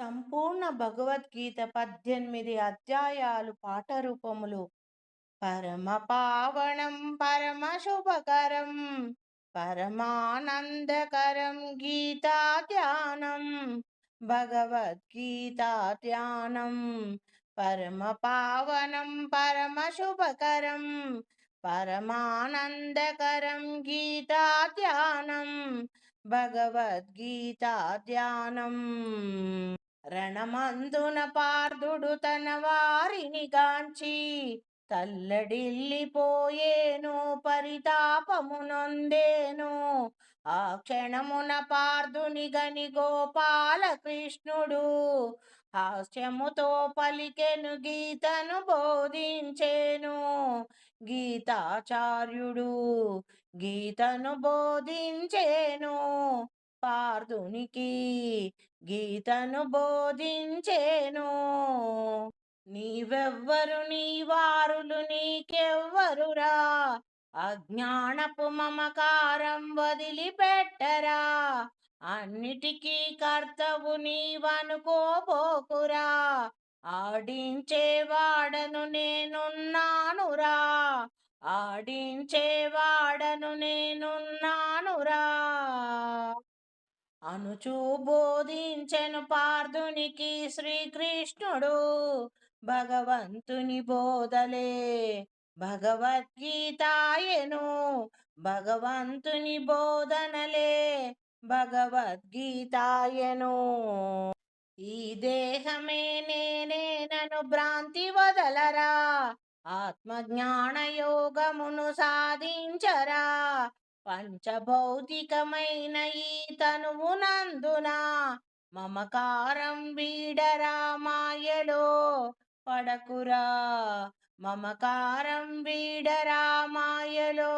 సంపూర్ణ భగవద్గీత పద్దెనిమిది అధ్యాయాలు పాఠ రూపములు. పరమ పావణం పరమ శుభకరం పరమానందకరం గీతా ధ్యానం భగవద్గీతా ధ్యానం పరమ పావనం పరమ శుభకరం పరమానందకరం గీతా ధ్యానం భగవద్గీతా ధ్యానం. రణమందున పార్థుడు తన వారిని గాంచి తల్లడిల్లిపోయేను పరితాపము నొందేను ఆ క్షణమున పార్థుని గని గోపాలకృష్ణుడు హాస్యముతో పలికెను గీతను బోధించేను. గీతాచార్యుడు గీతను బోధించేను. పార్థునికి గీతను బోధించేను. నీవెవ్వరు నీ వారులు నీకెవ్వరురా? అజ్ఞానపు మమకారం వదిలిపెట్టరా? అన్నిటికీ కర్తవు నీవనుకోబోకురా? ఆడించేవాడను నేనున్నానురా? ఆడించేవాడను నేనున్నానురా? అనుచూ బోధించెను పార్థునికి శ్రీకృష్ణుడు. భగవంతుని బోధలే భగవద్గీతాయను. భగవంతుని బోధనలే భగవద్గీతాయను. ఈ దేహమే నేనే నను భ్రాంతి వదలరా. ఆత్మజ్ఞాన యోగమును సాధించరా. పంచభౌతికమైన ఈ తనువు నందున? మమకారం వీడరా మాయలో పడకురా. మమకారం వీడరా మాయలో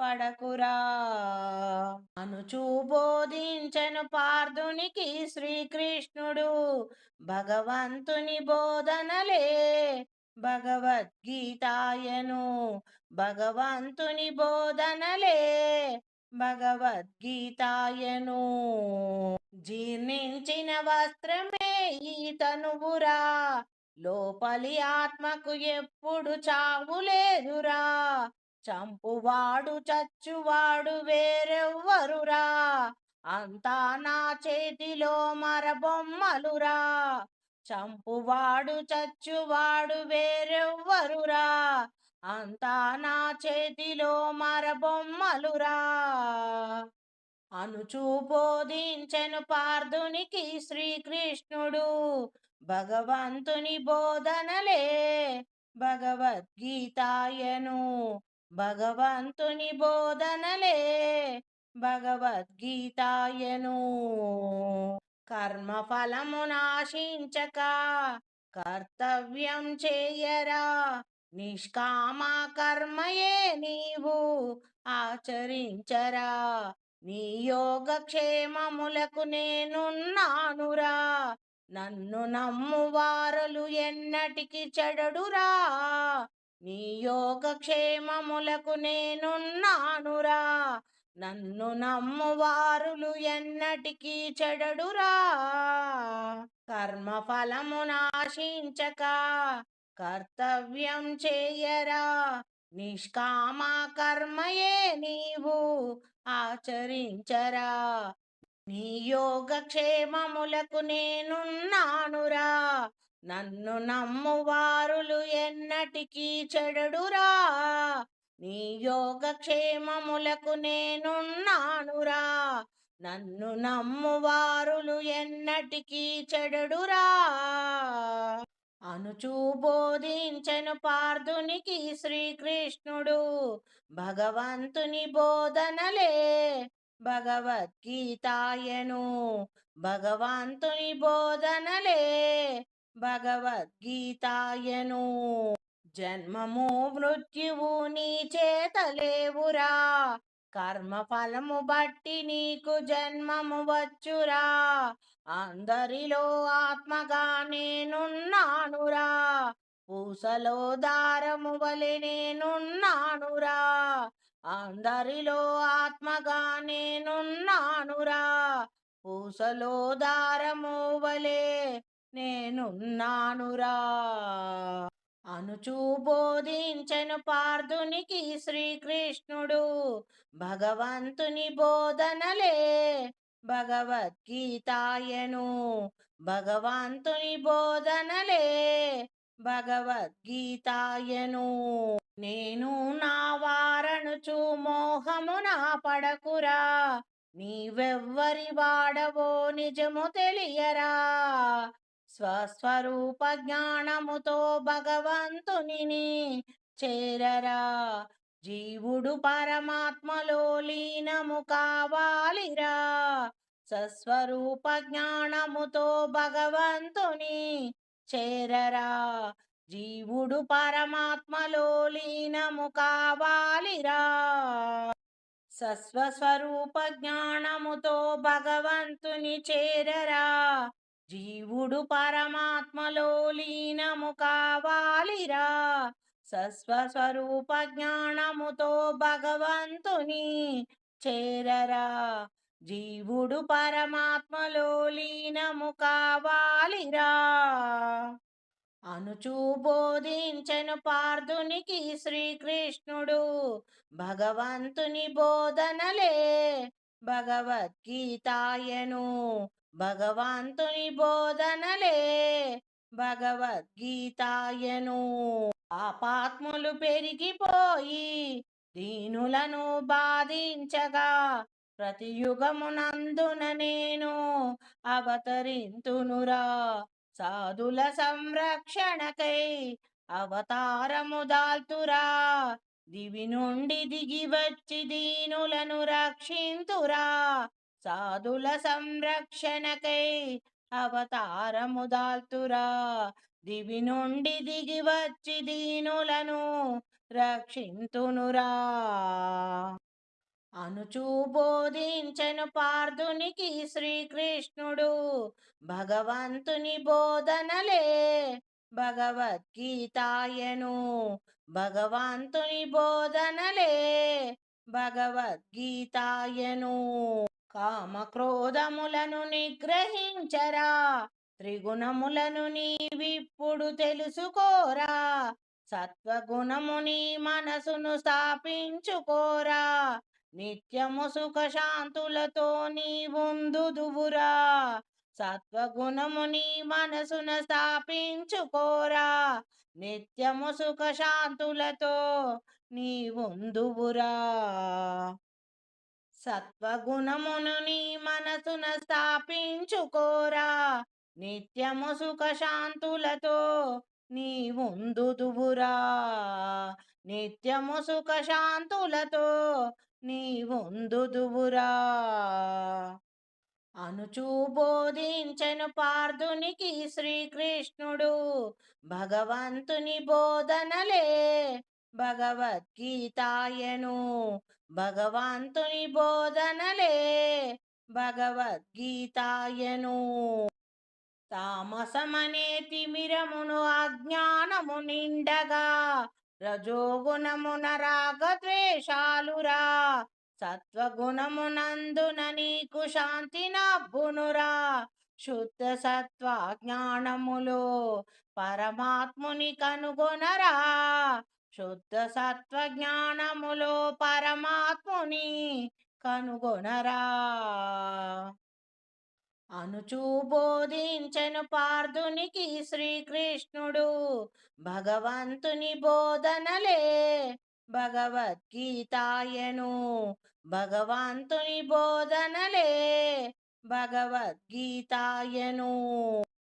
పడకురా. అనుచూ బోధించను పార్థునికి శ్రీకృష్ణుడు భగవంతుని బోధనలే. భగవద్గీతాయను భగవంతుని బోధనలే భగవద్గీతాయను. జీర్ణించిన వస్త్రమే ఈ తనువురా. లోపలి ఆత్మకు ఎప్పుడు చావు లేదురా. చంపువాడు చచ్చువాడు వేరెవ్వరురా. అంతా నా చేతిలో మరబొమ్మలురా. చంపువాడు చచ్చువాడు వేరెవ్వరురా? అంతా నా చేతిలో మరబొమ్మలురా. అనుచూ బోధించెను పార్థునికి శ్రీకృష్ణుడు. భగవంతుని బోధనలే భగవద్గీతాయను. భగవంతుని బోధనలే భగవద్గీతాయను. కర్మ ఫలము నాశించక కర్తవ్యం చేయరా నిష్కామ కర్మయే నీవు ఆచరించరా నీ యోగక్షేమములకు నేనున్నానురా నన్ను నమ్ము వారలు ఎన్నటికి చెడడురా నీ యోగక్షేమములకు నేనున్నానురా నన్ను నమ్ము వారులు చెడడురా. కర్మ ఫలము నాశించక కర్తవ్యం చేయరా. నిష్కామ కర్మయే నీవు ఆచరించరా. నీ యోగక్షేమములకు నేనున్నానురా. నన్ను నమ్ము వారులు ఎన్నటికీ చెడడురా. నీ యోగక్షేమములకు నేనున్నానురా. నన్ను నమ్మువారులు ఎన్నటికీ చెడడురా. అనుచూ బోధించెను పార్థునికి శ్రీకృష్ణుడు. భగవంతుని బోధనలే భగవద్గీతాయను. భగవంతుని బోధనలే భగవద్గీతాయను. జన్మము మృత్యువు నీ చేతలేవురా. కర్మ ఫలము బట్టి నీకు జన్మము వచ్చురా. అందరిలో ఆత్మగా నేనున్నానురా. పూసలో దారము వలె నేనున్నానురా. అందరిలో ఆత్మగా నేనున్నానురా. పూసలో దారము వలె నేనున్నానురా. అనుచూ బోధించను పార్థునికి శ్రీకృష్ణుడు. భగవంతుని బోధనలే భగవద్గీతాయను. భగవంతుని బోధనలే భగవద్గీతాయను. నేను నా వారనుచు నా పడకురా. నీవెవ్వరి వాడవో నిజము తెలియరా. స్వస్వరూప జ్ఞానముతో భగవంతుని చేరరా. జీవుడు పరమాత్మలో లీనము కావాలిరా. సస్వరూప జ్ఞానముతో భగవంతుని చేరరా. జీవుడు పరమాత్మలో లీనము కావాలిరా. సస్వస్వరూప జ్ఞానముతో భగవంతుని చేరరా. జీవుడు పరమాత్మలో లీనము కావాలిరా. సస్వస్వరూప జ్ఞానముతో భగవంతుని చేరరా. జీవుడు పరమాత్మలో లీనము కావాలిరా. అనుచూ బోధించెను పార్థునికి శ్రీకృష్ణుడు భగవంతుని బోధనలే భగవద్గీతాయను. భగవంతుని బోధనలే భగవద్గీతాయను. పాపాత్ములు పెరిగిపోయి దీనులను బాధించగా ప్రతి యుగమునందున నేను అవతరింతునురా. సాధుల సంరక్షణకై అవతారము దాల్తురా. దివి నుండి దిగి వచ్చి దీనులను రక్షింతురా. సాధుల సంరక్షణకై అవతారము దాల్తురా దివి నుండి దిగి వచ్చి దీనులను రక్షింతునురా. అనుచూ బోధించను పార్థునికి శ్రీకృష్ణుడు భగవంతుని బోధనలే భగవద్గీతాయను. భగవంతుని బోధనలే భగవద్గీతాయను. కామక్రోధములను నిగ్రహించరా? త్రిగుణములను నీవిప్పుడు తెలుసుకోరా? సత్వగుణముని మనసును స్థాపించుకోరా? నిత్యము సుఖ శాంతులతో నీవుందుదువురా సత్వగుణముని మనసున స్థాపించుకోరా? నిత్యము సుఖ శాంతులతో నీవుందువురా? సత్వగుణమును నీ మనసున స్థాపించుకోరా. నిత్యము సుఖ శాంతులతో నీవుందుదువురా. నిత్యము సుఖ శాంతులతో నీవుందుదువురా. అనుచూ బోధించను పార్థునికి శ్రీకృష్ణుడు భగవంతుని బోధనలే భగవద్గీతాయను. భగవంతుని బోధనలే భగవద్గీతాయను. తామసమనే తిమిరమును అజ్ఞానము నిండగా రజోగుణమున రాగద్వేషాలురా సత్వగుణమునందున నీకు శాంతి నబ్బునురా శుద్ధ సత్వ జ్ఞానములో పరమాత్ముని కనుగొనరా శుద్ధ సత్వ జ్ఞానములో పరమాత్ముని కనుగొనరా. అనుచూ బోధించెను పార్థునికి శ్రీకృష్ణుడు భగవంతుని బోధనలే భగవద్గీతాయను. భగవంతుని బోధనలే భగవద్గీతాయను.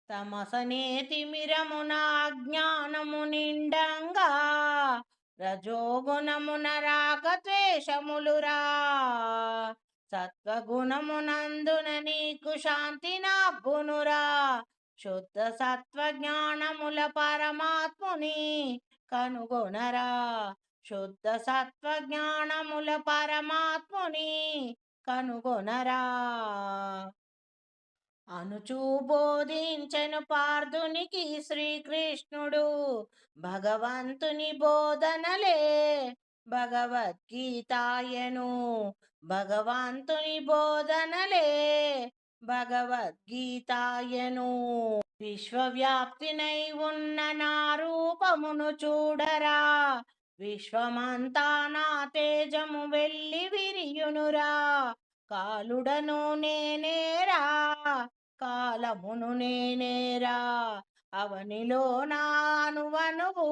తమసనే తిమిరమున జ్ఞానము నిండంగా రజోగుణమున రాగద్వేషములురా సత్వగుణమునందున నీకు శాంతి నాబ్బునురా శుద్ధ సత్వ జ్ఞానముల పరమాత్ముని కనుగొనరా. శుద్ధ సత్వ జ్ఞానముల పరమాత్ముని కనుగొనరా. అనుచూ బోధించెను పార్థునికి శ్రీకృష్ణుడు. భగవంతుని బోధనలే భగవద్గీతాయను. భగవంతుని బోధనలే భగవద్గీతాయను. విశ్వవ్యాప్తినై ఉన్న నా రూపమును చూడరా. విశ్వమంతా నా తేజము వెళ్ళి విరియునురా. కాలుడను నేనేరా. కాలమును నేనేరా. అవనిలో నానువనువు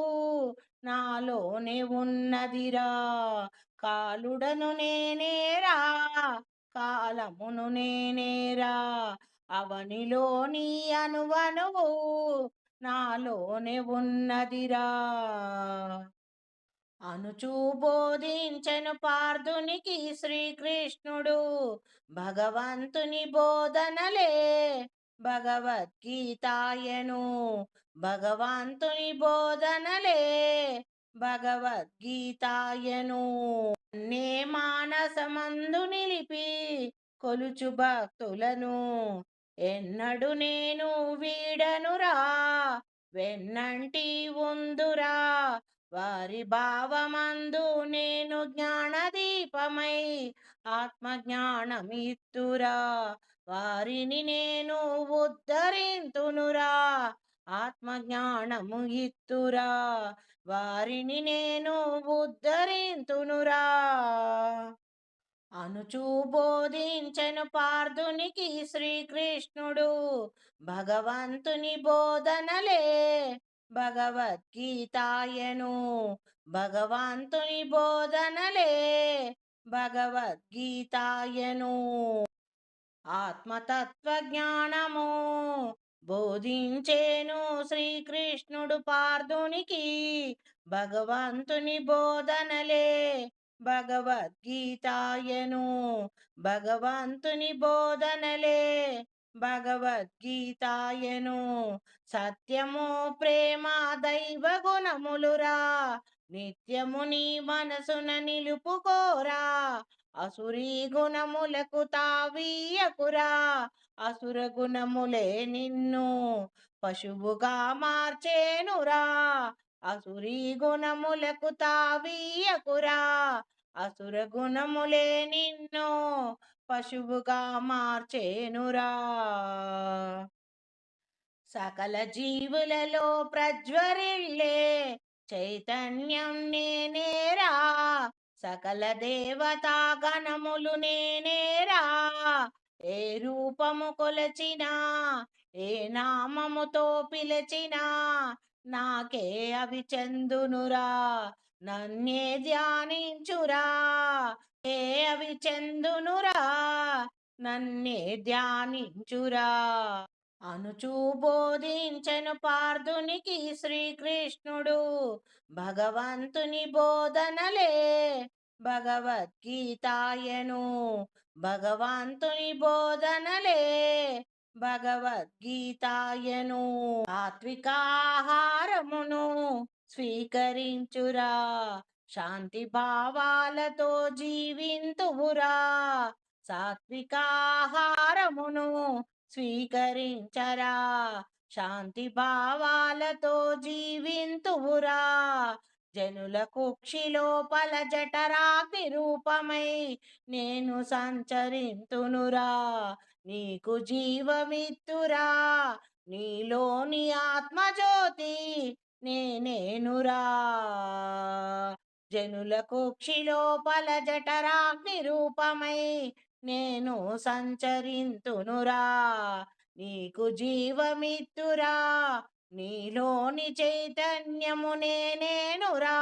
నాలోనే ఉన్నదిరా. కాలుడను నేనేరా కాలమును నేనేరా. అవనిలో నీ అనువనువు నాలోనే ఉన్నదిరా. అనుచూ బోధించను పార్థునికి శ్రీకృష్ణుడు. భగవంతుని బోధనలే భగవద్గీతాయను. భగవంతుని బోధనలే భగవద్గీతాయను. నే మానసమందు నిలిపి కొలుచు భక్తులను. ఎన్నడు నేను వీడనురా వెన్నంటి ఉందురా వారి భావమందు నేను జ్ఞానదీపమై ఆత్మజ్ఞానమిత్తురా. వారిని నేను ఉద్ధరింతునురా. ఆత్మజ్ఞానము ఇత్తురా. వారిని నేను ఉద్ధరింతునురా. అనుచూ బోధించెను పార్థునికి శ్రీకృష్ణుడు. భగవంతుని బోధనలే భగవద్గీతాయను భగవంతుని బోధనలే భగవద్గీతాయను. ఆత్మతత్వ జ్ఞానము బోధించేను శ్రీకృష్ణుడు పార్థునికి భగవంతుని బోధనలే భగవద్గీతాయను భగవంతుని బోధనలే భగవద్గీతాయను. సత్యము ప్రేమ దైవ గుణములురా. నిత్యము నీ మనసున నిలుపుకోరా. అసురీ గుణములకు తావీయకురా. అసుర గుణములే నిన్ను పశువుగా మార్చేనురా. అసురీ గుణములకు తావీయకురా. అసుర గుణములే నిన్ను పశువుగా మార్చేనురా. సకల జీవులలో ప్రజ్వరిల్లే చైతన్యం నేనేరా. సకల దేవతా గణములు నేనేరా. ఏ రూపము కొలచినా ఏ నామముతో పిలచినా నాకే అవి చెందునురా. నన్నే ధ్యానించురా ఏ అవి చెందునురా నన్నే ధ్యానించురా. అనుచూ బోధించను పార్థునికి శ్రీకృష్ణుడు భగవంతుని బోధనలే భగవద్గీతాయను. భగవంతుని బోధనలే భగవద్గీతాయను. ఆత్వికాహారము స్వీకరించురా. శాంతి భావాలతో జీవింతువురా. సాత్వికాహారమును స్వీకరించరా. శాంతి భావాలతో జీవింతువురా. జనుల కుక్షి లోపల జఠరాగ్ని రూపమై నేను సంచరింతునురా. నీకు జీవమిత్తురా. నీలోని ఆత్మజ్యోతి నేనేనురా? జనుల కుక్షిలోపల జఠరాగ్ని రూపమై నేను సంచరింతునురా. నీకు జీవమిత్తురా. నీలోని చైతన్యము నేనేనురా.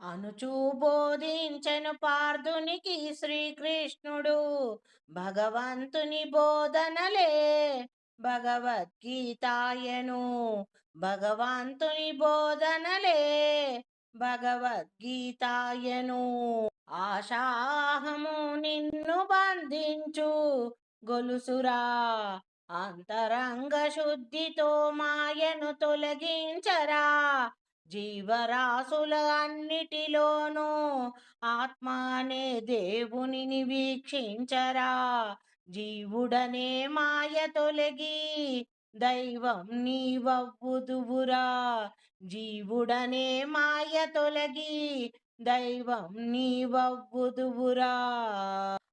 అనుచూ బోధించెను పార్థునికి శ్రీకృష్ణుడు. భగవంతుని బోధనలే భగవద్గీతాయను. భగవంతుని బోధనలే భగవద్గీతాయను. ఆశాహము నిన్ను బంధించు. గొలుసురా అంతరంగ శుద్ధితో మాయను తొలగించరా. జీవరాశుల అన్నిటిలోనూ ఆత్మానే దేవునిని వీక్షించరా. జీవుడనే మాయ తొలగి దైవం నీవవ్వుదువురా. జీవుడనే మాయ తొలగి దైవం నీవవ్వుదువురా.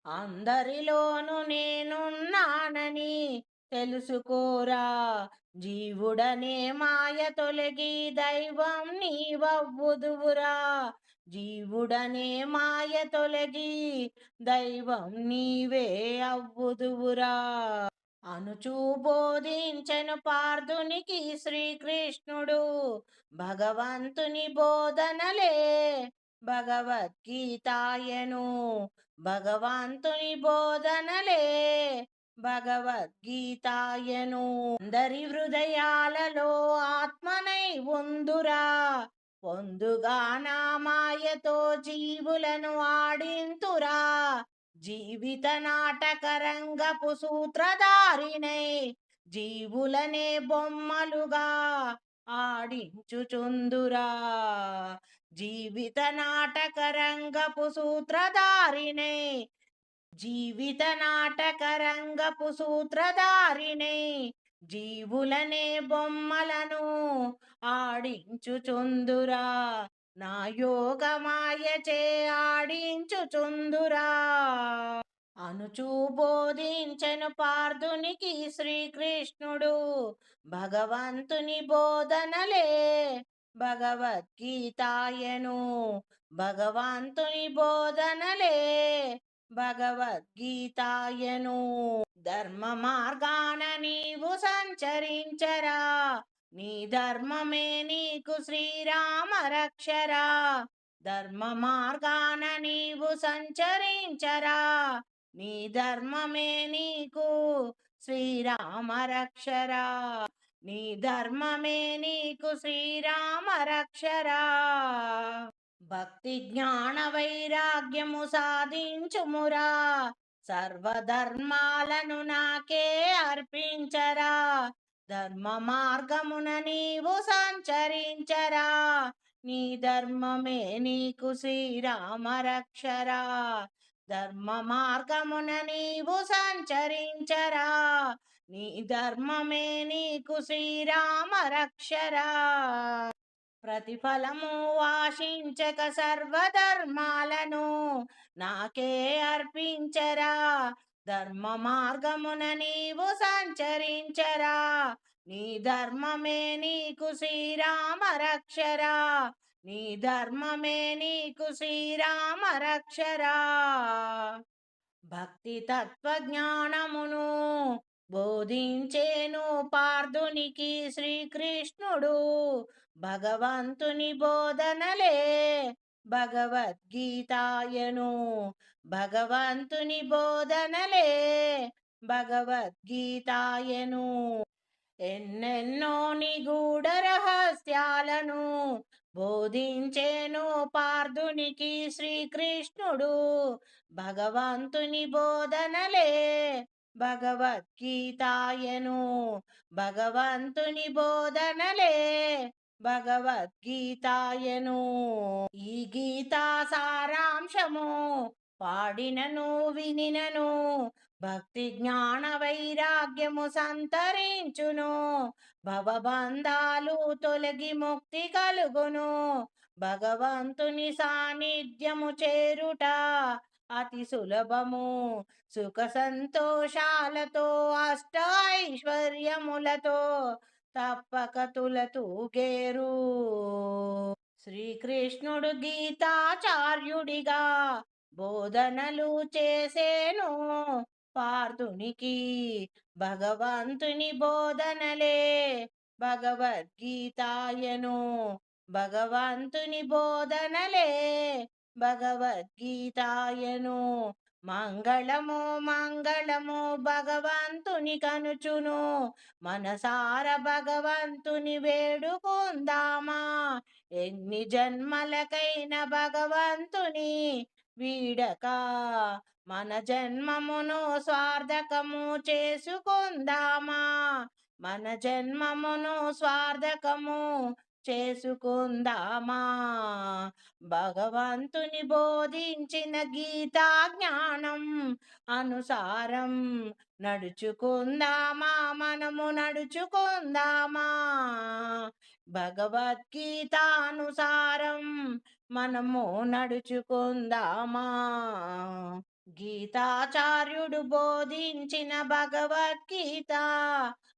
అందరిలోను నేనున్నానని తెలుసుకోరా. జీవుడనే మాయ తొలగి దైవం నీవవ్వుదువురా. జీవుడనే మాయ తొలగి దైవం నీవే అవ్వుదువురా. అనుచూ బోధించను పార్థునికి శ్రీకృష్ణుడు. భగవంతుని బోధనలే భగవద్గీతాయను. భగవంతుని బోధనలే భగవద్గీతాయను. అందరి హృదయాలలో ఆత్మనై ఉందురా. పొందుగా నామాయతో జీవులను ఆడింతురా. జీవిత నాటకరంగపు సూత్రధారినై జీవులనే బొమ్మలుగా ఆడించుచుందురా. జీవిత నాటకరంగపు రంగపు జీవిత నాటకరంగపు రంగపు జీవులనే బొమ్మలను ఆడించుచుందురా. నా యోగమాయచే ఆడించుచుందురా అనుచూ బోధించను పార్థునికి శ్రీకృష్ణుడు. భగవంతుని బోధనలే భగవద్గీతాయను. భగవంతుని బోధనలే భగవద్గీతాయను. ధర్మ మార్గాన నీవు సంచరించరా. నీ ధర్మమే నీకు శ్రీరామ రక్షరా. ధర్మ మార్గాన నీవు సంచరించరా. నీ ధర్మమే నీకు శ్రీరామ రక్షరా. నీ ధర్మమే నీకు శ్రీరామ రక్షరా. భక్తి జ్ఞాన వైరాగ్యము సాధించుమురా. సర్వధర్మాలను నాకే అర్పించరా. ధర్మ మార్గమున నీవు సంచరించరా. నీ ధర్మమే నీకు శ్రీరామ రక్షరా ధర్మ మార్గమున నీవు సంచరించరా. నీ ధర్మమే నీకు శ్రీరామ రక్షరా ప్రతిఫలము వాషించక సర్వధర్మాలను నాకే అర్పించరా. ధర్మ మార్గమున నీవు సంచరించరా. నీ ధర్మమే నీకు శ్రీరామ రక్షరా నీ ధర్మమే నీకు శ్రీరామ రక్షరా భక్తి తత్వ జ్ఞానమును బోధించేను పార్థునికి శ్రీకృష్ణుడు. భగవంతుని బోధనలే భగవద్గీతాయను భగవంతుని బోధనలే భగవద్గీతాయను. ఎన్నెన్నో నిగూఢ రహస్యాలను బోధించేను పార్థునికి శ్రీకృష్ణుడు. భగవంతుని బోధనలే భగవద్గీతాయను. భగవంతుని బోధనలే భగవద్గీతాయను. ఈ గీతా సారాంశము పాడినను వినినను భక్తి జ్ఞాన వైరాగ్యము సంతరించును భవబంధాలు తొలగి ముక్తి కలుగును భగవంతుని సాన్నిధ్యము చేరుట అతి సులభము. సుఖ సంతోషాలతో అష్టైశ్వర్యములతో తప్పక తులతూగేరు శ్రీకృష్ణుడు గీతాచార్యుడిగా బోధనలు చేసేను పార్థునికి భగవంతుని బోధనలే భగవద్గీతాయను. భగవంతుని బోధనలే భగవద్గీతాయను. మంగళము మంగళము భగవంతుని కనుచును. మనసార భగవంతుని వేడుకుందామా? ఎన్ని జన్మలకైన భగవంతుని వీడక. మన జన్మమును స్వార్థకము చేసుకుందామా? మన జన్మమును స్వార్థకము చేసుకుందామా? భగవంతుని బోధించిన గీతా జ్ఞానం అనుసారం నడుచుకుందామా? మనము నడుచుకుందామా? భగవద్గీత అనుసారం మనము నడుచుకుందామా? గీతాచార్యుడు బోధించిన భగవద్గీత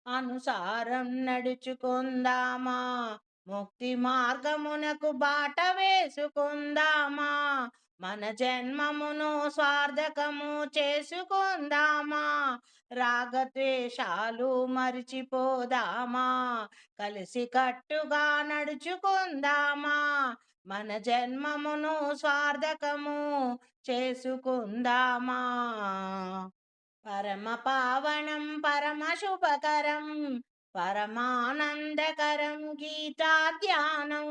అనుసారం నడుచుకుందామా? ముక్తి మార్గమునకు బాట వేసుకుందామా? మన జన్మమును స్వార్థకము చేసుకుందామా? రాగద్వేషాలు మరిచిపోదామా? కలిసి కట్టుగా నడుచుకుందామా? మన జన్మమును స్వార్థకము చేసుకుందామా? పరమ పావనం పరమ శుభకరం పరమానందకరం గీతా ధ్యానం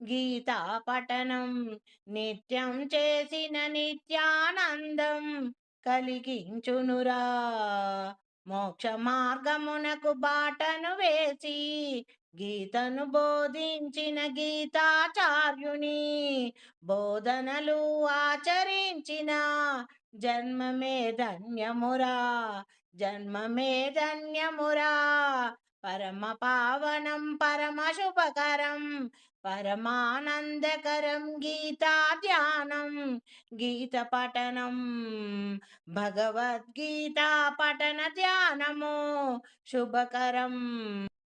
గీతా పఠనం నిత్యం చేసిన నిత్యానందం కలిగించునురా. మోక్ష మార్గమునకు బాటను వేసి గీతను బోధించిన గీతాచార్యుని బోధనలు ఆచరించిన జన్మమే ధన్యమురా జన్మమే ధన్యమురా. పరమ పావనం పరమ శుభకరం పరమానందకరం గీతా ధ్యానం గీత పఠనం భగవద్గీత పఠన ధ్యానము శుభకరం.